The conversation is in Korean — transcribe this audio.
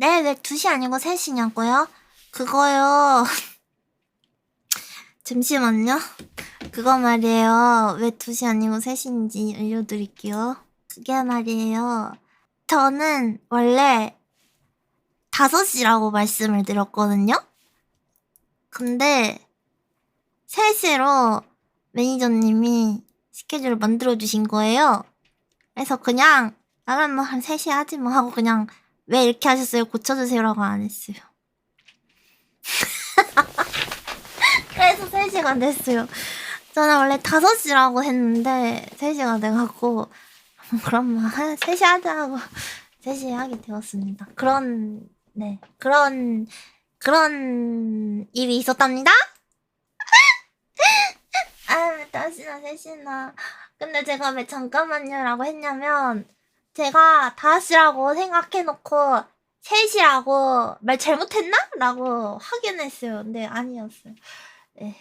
네, 왜 2시 아니고 3시냐고요? 그거요. 잠시만요. 그거 말이에요. 왜 2시 아니고 3시인지 알려드릴게요. 그게 말이에요. 저는 원래 5시라고 말씀을 드렸거든요? 근데 3시로 매니저님이 스케줄을 만들어주신 거예요. 그래서 그냥 나는 뭐 한 3시에 하지 뭐 하고 그냥 왜 이렇게 하셨어요? 고쳐주세요라고 안 했어요. 그래서 3시간 됐어요. 저는 원래 5시라고 했는데 3시가 돼갖고 그럼 뭐 3시 하자 하고 3시에 하게 되었습니다. 그런 네 그런 그런 일이 있었답니다. 아, 다시나 셋이나. 근데 제가 왜 잠깐만요라고 했냐면, 제가 다시라고 생각해놓고, 셋이라고 말 잘못했나? 라고 확인했어요. 근데 아니었어요. 네.